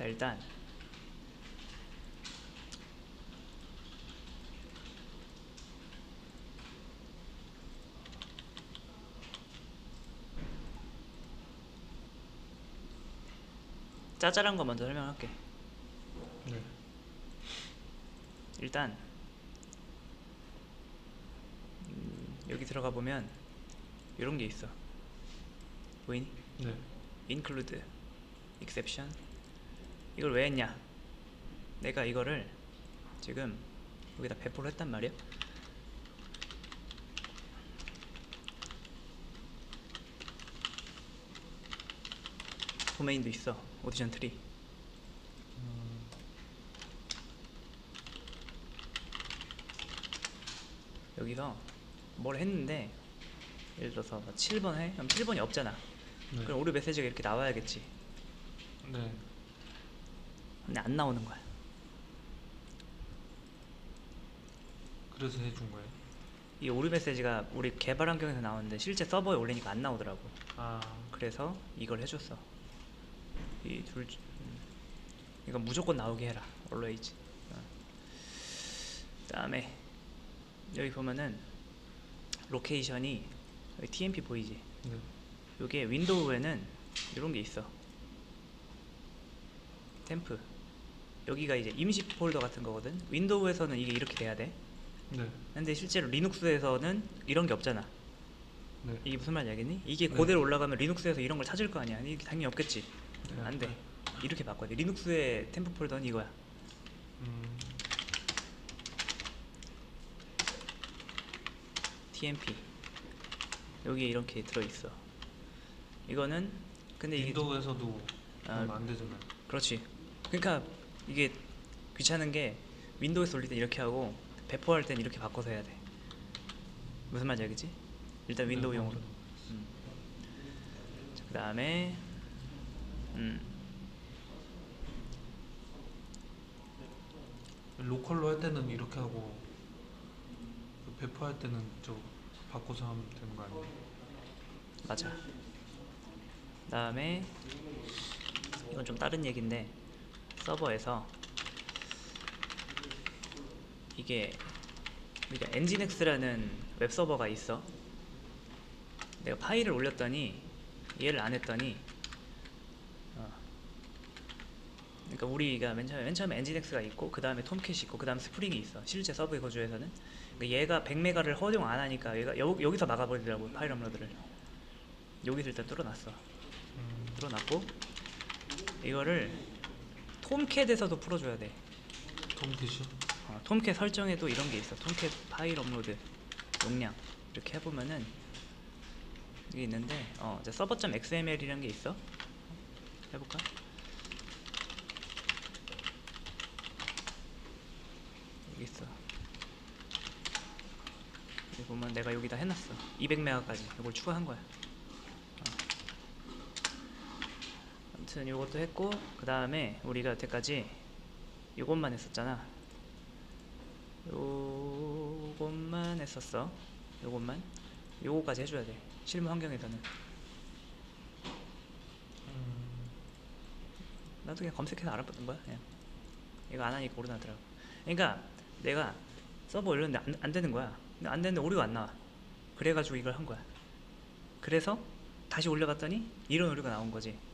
자 일단 짜잘한 거 먼저 설명할게. 네. 일단 음, 여기 들어가 보면 이런 게 있어. 보이니? 네. include, exception. 이걸 왜 했냐? 내가 이거를 지금 여기다 배포를 했단 말이야. 도메인도 있어. 오디션 트리. 음, 여기서 뭘 했는데 예를 들어서 7번 해? 그럼 7번이 없잖아. 네. 그럼 오류 메시지가 이렇게 나와야겠지. 네. 근데 안 나오는 거야. 그래서 해준 거예요. 이 오류 메시지가 우리 개발 환경에서 나오는데 실제 서버에 올리니까 안 나오더라고. 아, 그래서 이걸 해줬어. 이 둘, 음. 이건 무조건 나오게 해라. always. 어. 그다음에 여기 보면은 로케이션이 여기 TMP 보이지? 네. 요게 윈도우에는 이런 게 있어. 템프. 여기가 이제 임시 폴더 같은 거거든. 윈도우에서는 이게 이렇게 돼야 돼. 네. 근데 실제로 리눅스에서는 이런 게 없잖아. 네. 이게 무슨 말인지 알겠니? 이게 네. 그대로 올라가면 리눅스에서 이런 걸 찾을 거 아니야. 이게 당연히 없겠지. 네. 안 돼. 이렇게 바꿔야 돼. 리눅스의 템프 폴더는 이거야. 음, TMP. 여기에 이렇게 들어 있어. 이거는 근데 윈도우에서도 아, 안 되잖아요. 그렇지. 그러니까 이게 귀찮은 게 윈도우에서 올릴 땐 이렇게 하고 배포할 땐 이렇게 바꿔서 해야 돼. 무슨 말인지 알겠지? 일단 네, 윈도우용으로. 음. 자, 그다음에 음. 로컬로 할 때는 이렇게 하고 그 배포할 때는 저 바꿔서 하면 되는 거 아니에요? 맞아. 그다음에 이건 좀 다른 얘기인데 서버에서 이게 그러니까 엔진엑스라는 웹 서버가 있어. 내가 파일을 올렸더니 이해를 안 했더니 어. 그러니까 우리가 맨 처음에 맨 처음에 엔진엑스가 있고 그 다음에 톰캣이 있고 그 다음 스프링이 있어. 실제 서버에 거주해서는 그러니까 얘가 100메가를 허용 안 하니까 얘가 여, 여기서 막아버리더라고 파일 업로드를. 여기서 일단 뚫어놨어. 음, 뚫어놨고 이거를 톰캣에서도 풀어줘야 돼. 톰캣이요? 어, 톰캣 설정에도 이런 게 있어. 톰캣 파일 업로드 용량 이렇게 해보면은 이게 있는데 어, 이제 서버.xml이라는 게 있어. 해볼까? 여기 있어. 여기 보면 내가 여기다 해놨어. 200메가까지 이걸 추가한 거야. 아무튼 이것도 했고 그 다음에 우리가 여태까지 이것만 했었잖아. 요것만 했었어. 요것만. 요거까지 해줘야 돼. 실무 환경에서는. 음, 나도 그냥 검색해서 알아보는 거야. 그냥. 이거 안 하니까 오류 나더라고. 그러니까 내가 서버 올렸는데 안, 안 되는 거야. 안 되는데 오류가 안 나와. 그래가지고 이걸 한 거야. 그래서 다시 올려봤더니 이런 오류가 나온 거지.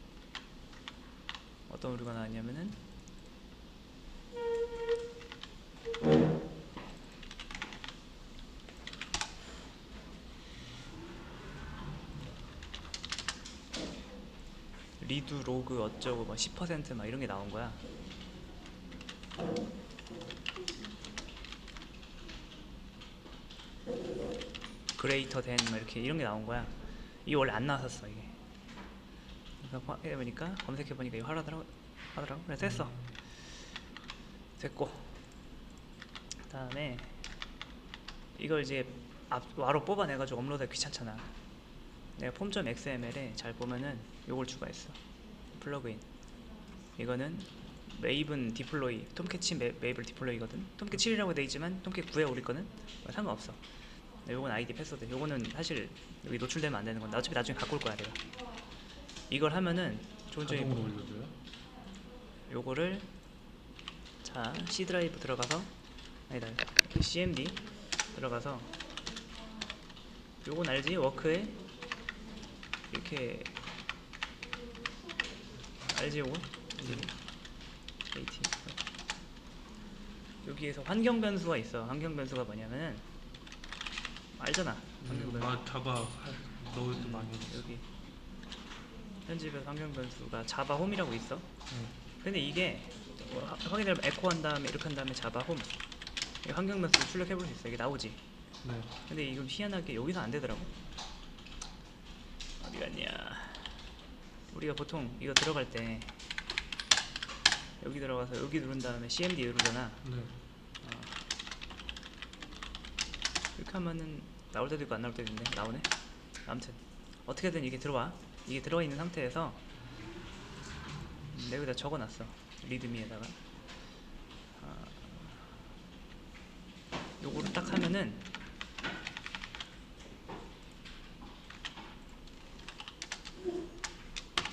어떤 오류가 나왔냐면은 리드 로그 어쩌고 막 10%막 이런 게 나온 거야. 그레이터 된막 이렇게 이런 게 나온 거야. 이게 원래 안 나왔었어 이게. 그래서 해 보니까 검색해 보니까 이거 하라더라고. 하더라고. 그래서 됐어. 됐고. 그 다음에 이걸 이제 앞 와로 뽑아내가지고 업로드 귀찮잖아. 내가 폼.xml에 잘 보면은 요걸 추가했어. 플러그인. 이거는 메이븐 디플로이, 톰캣 7 메, 메이블 디플로이거든. 톰캣 7이라고 돼 있지만 톰캣 9에 올릴 거는 상관없어. 네, 요건 아이디 패스워드. 요거는 사실 여기 노출되면 안 되는 건데 어차피 나중에 바꿀 거야 내가. 이걸 하면은 좋은 점이 자동으로 뭐- 올려줘요? 요거를 자 C 드라이브 들어가서 아니다 CMD 들어가서 요건 알지? 워크에 이렇게 알지 요거? AT 여기에서 환경 변수가 있어. 환경 변수가 뭐냐면은 알잖아. 환경 변수. 아 자바 할- 넣을 때 많이 넣었어. 여기 편집에서 환경 변수가 자바 홈이라고 있어. 네. 근데 이게 뭐 하- 확인을 에코 한 다음에 이렇게 한 다음에 자바 홈. 이 환경 변수 출력해 볼 수 있어. 이게 나오지. 네. 근데 이건 희한하게 여기서 안 되더라고. 어디 갔냐. 우리가 보통 이거 들어갈 때 여기 들어가서 여기 누른 다음에 CMD 누르잖아. 네. 이렇게 하면은 나올 때도 있고 안 나올 때도 있는데 나오네. 아무튼 어떻게든 이게 들어와 이게 들어가 있는 상태에서 음, 내가 여기다 적어놨어 리드미에다가. 아, 요거를 딱 하면은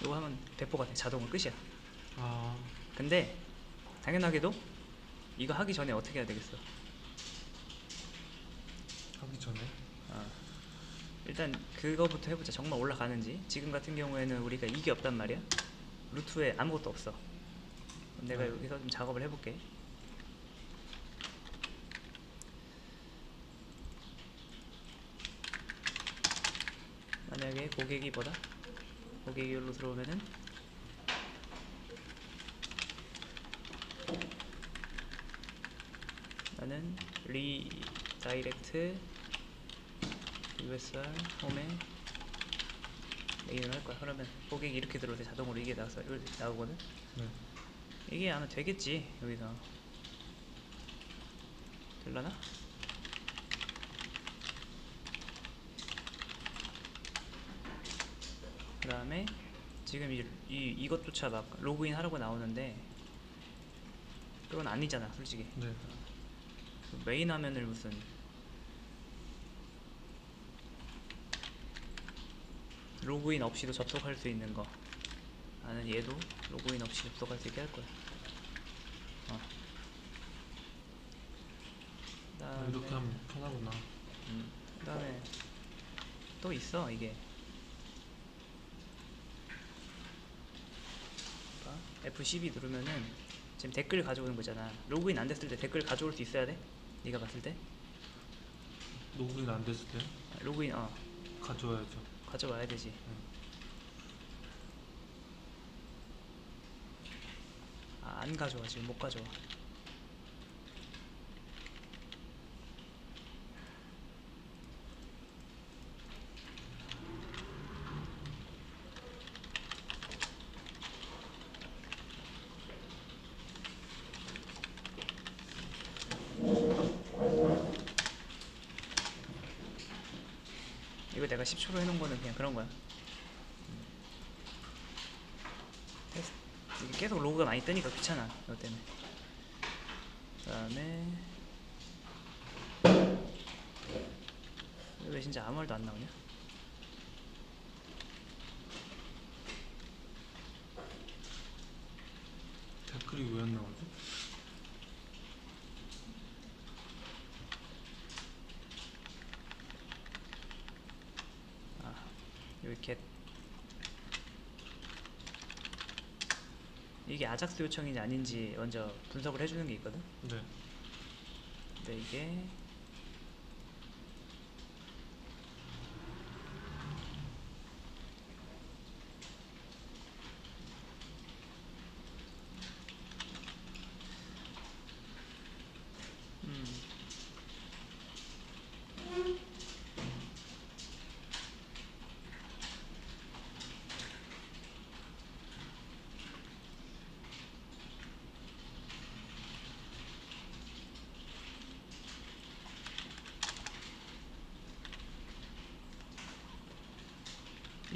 요거 하면 배포가 돼 자동으로 끝이야. 아. 근데 당연하게도 이거 하기 전에 어떻게 해야 되겠어? 하기 전에? 어. 일단 그거부터 해보자 정말 올라가는지 지금 같은 경우에는 우리가 이게 없단 말이야 루트에 아무것도 없어 내가 네. 여기서 좀 작업을 해볼게 만약에 고객이 뭐다? 고객이 여기로 들어오면은 나는 리 다이렉트 USR 홈에 메인을 할 거야. 그러면 고객이 이렇게 들어올 때 자동으로 이게 나와서 이렇게 나오거든. 네. 이게 아마 되겠지 여기서 될라나? 그 다음에 지금 이, 이 이것조차 막 로그인 하라고 나오는데 그건 아니잖아 솔직히 네. 그 메인 화면을 무슨 로그인 없이도 접속할 수 있는 거 나는 얘도 로그인 없이 접속할 수 있게 할 거야 어. 아, 이렇게 하면 편하구나. 음, 그 다음에 또 있어 이게 봐. F12 누르면은 지금 댓글 가져오는 거잖아 로그인 안 됐을 때 댓글 가져올 수 있어야 돼 네가 봤을 때 로그인 안 됐을 때 아, 로그인 어 가져와야죠. 가져와야 되지. 아, 안 가져와 지금 못 가져와 내가 10초로 해놓은 거는 그냥 그런 거야. 이게 계속 로그가 많이 뜨니까 귀찮아. 이것 때문에. 그 다음에 왜 진짜 아무 말도 안 나오냐? 댓글이 왜 안 나오지? 아, 여기 겟. 이게 아작스 요청인지 아닌지 먼저 분석을 해주는 게 있거든. 네. 근데 이게 음.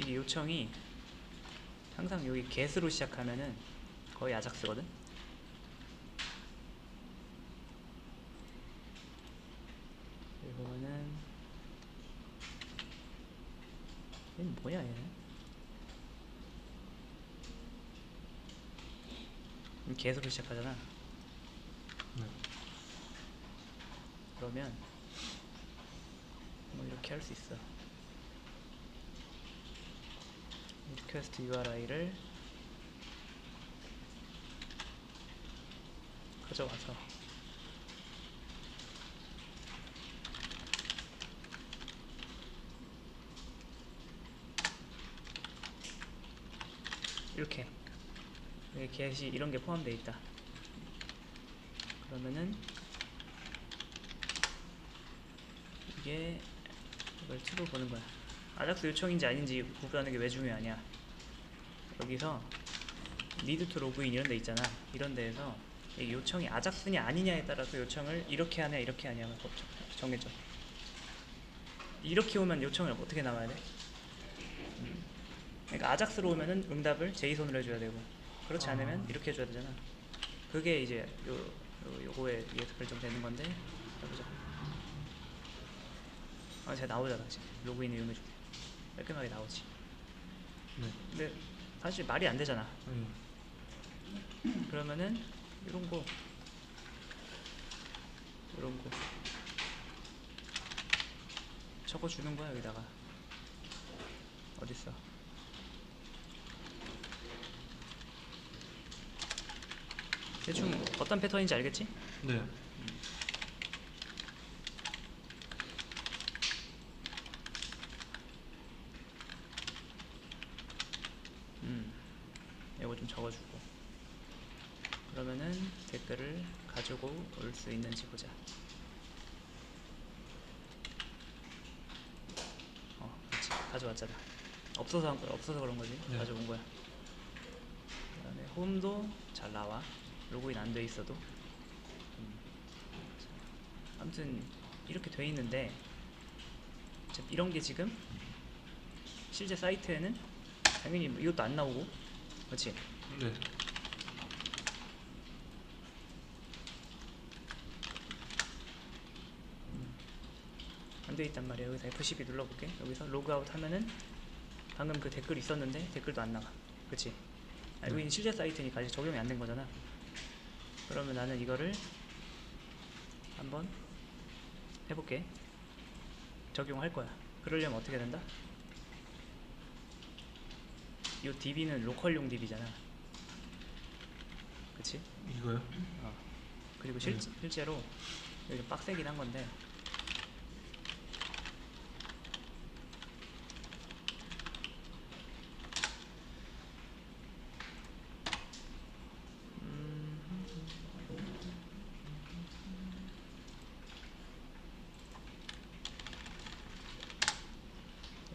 이게 요청이 항상 여기 get으로 시작하면은 거의 아작스거든. 여기 보면은 얘는 뭐야 얘는? 음, 개수로 시작하잖아. 네. 그러면 뭐 이렇게 할 수 있어. 리퀘스트 URI를 가져와서 이렇게 여기 게시 이런 게 포함되어 있다. 그러면은 이게 이걸 팁을 보는 거야. 아작스 요청인지 아닌지 구분하는 게 왜 중요하냐? 여기서 니드 투 로그인 이런 데 있잖아. 이런 데에서 이 요청이 아작스냐 아니냐에 따라서 요청을 이렇게 하냐 이렇게 하냐가 정해져. 이렇게 오면 요청을 어떻게 나와야 돼? 음. 그러니까 아작스로 오면은 응답을 제이손으로 해줘야 되고 그렇지 아. 않으면 이렇게 해줘야 되잖아. 그게 이제 요, 요 요거에 의해서 결정되는 건데 해보자. 아, 제가 나오잖아 지금 로그인 이용해줄게. 깔끔하게 나오지. 네. 근데 사실 말이 안 되잖아. 네. 그러면은 이런 거, 이런 거 적어 주는 거야 여기다가 어딨어? 대충 어떤 패턴인지 알겠지? 네. 음, 이거 좀 적어주고 그러면은 댓글을 가지고 올 수 있는지 보자. 어, 그렇지 가져왔잖아. 없어서 한 거야. 없어서 그런 거지. 네. 가져온 거야. 그 다음에 홈도 잘 나와. 로그인 안 돼 있어도. 음. 자, 아무튼 이렇게 돼 있는데 자, 이런 게 지금 실제 사이트에는 당연히 뭐 이것도 안 나오고, 그렇지? 네. 안 돼 있단 말이야. 여기서 F12 눌러볼게. 여기서 로그아웃 하면은 방금 그 댓글 있었는데 댓글도 안 나가. 그치? 아, 여기는 실제 사이트니까 아직 적용이 안 된 거잖아. 그러면 나는 이거를 한번 해볼게. 적용할 거야. 그러려면 어떻게 된다? 이 DB는 로컬용 DB잖아. 그치? 이거요? 어. 그리고 실, 네. 실제로 여기 좀 빡세긴 한 건데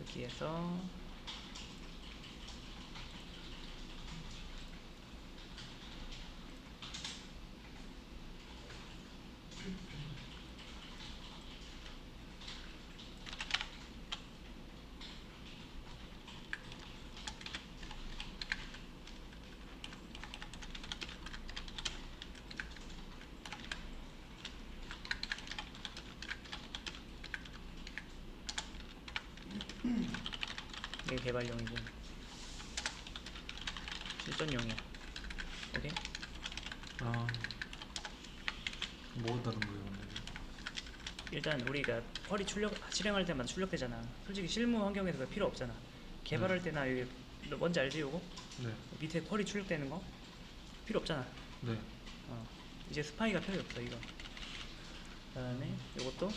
여기에서 이게 개발용이고 실전용이야 오케이? 아. 뭐가 다른 거예요, 근데? 일단 우리가 펄이 출력 실행할 때만 출력되잖아 솔직히 실무 환경에서 그거 필요 없잖아 개발할 때나 이게 너 뭔지 알지 요거? 네. 밑에 펄이 출력되는 거 필요 없잖아 네. 어. 이제 스파이가 필요 없어 이거 그 다음에 요것도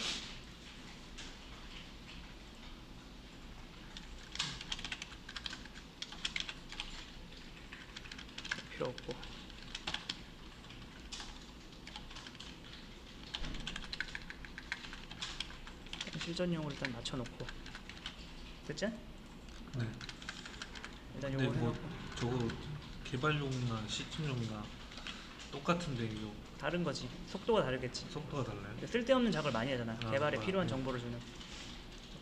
필요 없고 실전용으로 일단 맞춰놓고 됐지? 네. 일단 근데 요거 뭐 해놓고 저거 개발용이나 시즌용이나 똑같은데 이거 다른 거지 속도가 다르겠지 속도가 달라요? 근데 쓸데없는 작업을 많이 하잖아. 아, 개발에 아, 필요한 네. 정보를 주는.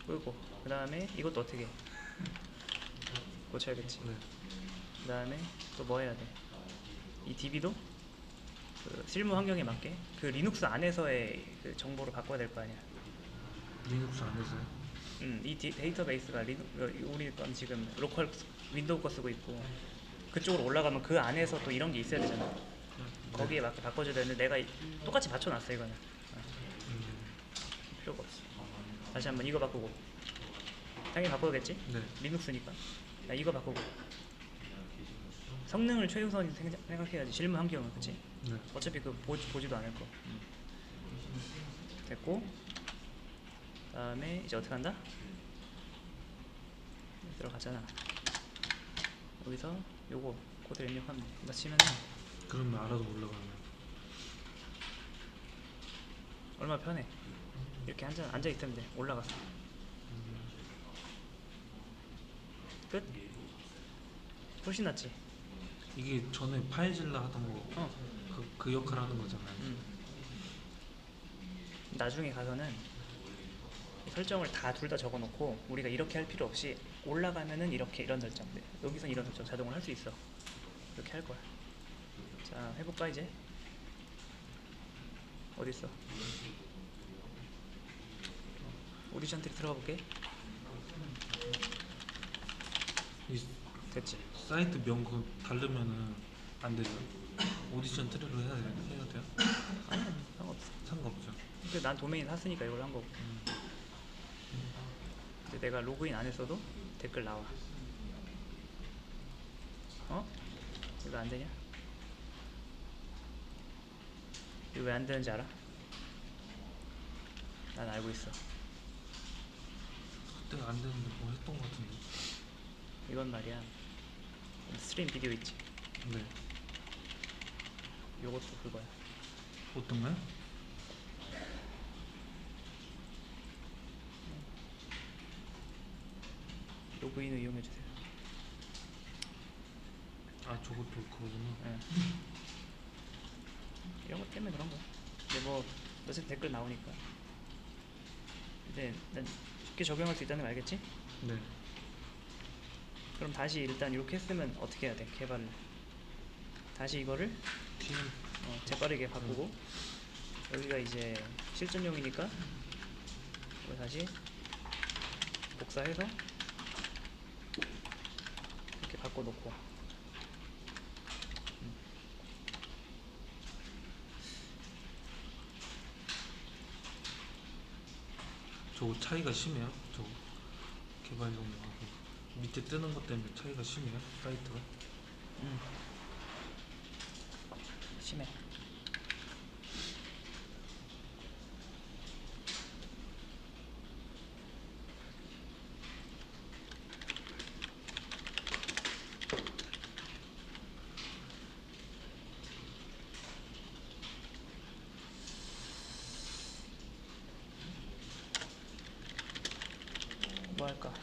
끄고 그 다음에 이것도 어떻게? 해? 고쳐야겠지. 네. 그 다음에 또 뭐 해야 돼? 이 DB도 그 실무 환경에 맞게 그 리눅스 안에서의 그 정보를 바꿔야 될 거 아니야. 리눅스 안에서요? 음, 이 디, 데이터베이스가 리눅, 어, 우리 건 지금 로컬 윈도우 거 쓰고 있고 그쪽으로 올라가면 그 안에서 또 이런 게 있어야 되잖아. 거기에 맞게 바꿔줘야 되는데 내가 이- 똑같이 맞춰놨어 이거는 음, 필요가 없어 다시 한번 이거 바꾸고 당연히 바꿔야겠지 네. 리눅스니까 야 이거 바꾸고 성능을 최우선 생각- 생각해야지. 실무 환경은 그치? 네. 어차피 그 보, 보지도 않을 거. 됐고. 다음에 이제 어떻게 한다? 들어가잖아. 여기서 요거 코드 입력하면 돼. 나 치면 그러면 알아서 올라가면. 얼마 나 편해? 이렇게 앉아, 앉아 있으면 돼. 올라갔어 끝? 훨씬 낫지 이게 전에 파이질라 하던 거, 어. 그, 그 역할 하는 거잖아요. 음. 나중에 가서는 설정을 다 둘 다 적어놓고 우리가 이렇게 할 필요 없이 올라가면은 이렇게 이런 설정. 네. 여기서 이런 설정 자동으로 할 수 있어. 이렇게 할 거야. 자 해볼까 이제? 어디 있어? 오디션 트리 들어가 볼게. 이 됐지 사이트 명그 다르면은 안 되죠. 오디션 트리로 해야 돼요. 해야 돼요? 아니 아니 상관없어 상관없죠. 근데 난 도메인 샀으니까 이걸 한 거고 근데 내가 로그인 안 했어도 댓글 나와 어? 이거 안 되냐? 이거 왜 안 되는지 알아? 난 알고 있어 그때 안 되는데 뭐 했던 것 같은데. 이건 말이야 스트림 비디오 있지 네. 요것도 그거야 어떤 거요? 로그인을 이용해 주세요 아 저것도 그거구나. 예. 이런 것 때문에 그런 거야. 근데 뭐 어차피 댓글 나오니까. 근데 난 쉽게 적용할 수 있다는 거 알겠지? 네. 그럼 다시 일단 이렇게 했으면 어떻게 해야 돼? 개발을. 다시 이거를 팀 어, 재빠르게 바꾸고 여기가 이제 실전용이니까 이거 다시 복사해서 이렇게 바꿔놓고 저거 차이가 심해요? 저 개발용하고 밑에 뜨는 것 때문에 차이가 심해요? 사이트가? 음. 심해. 뭐 할까?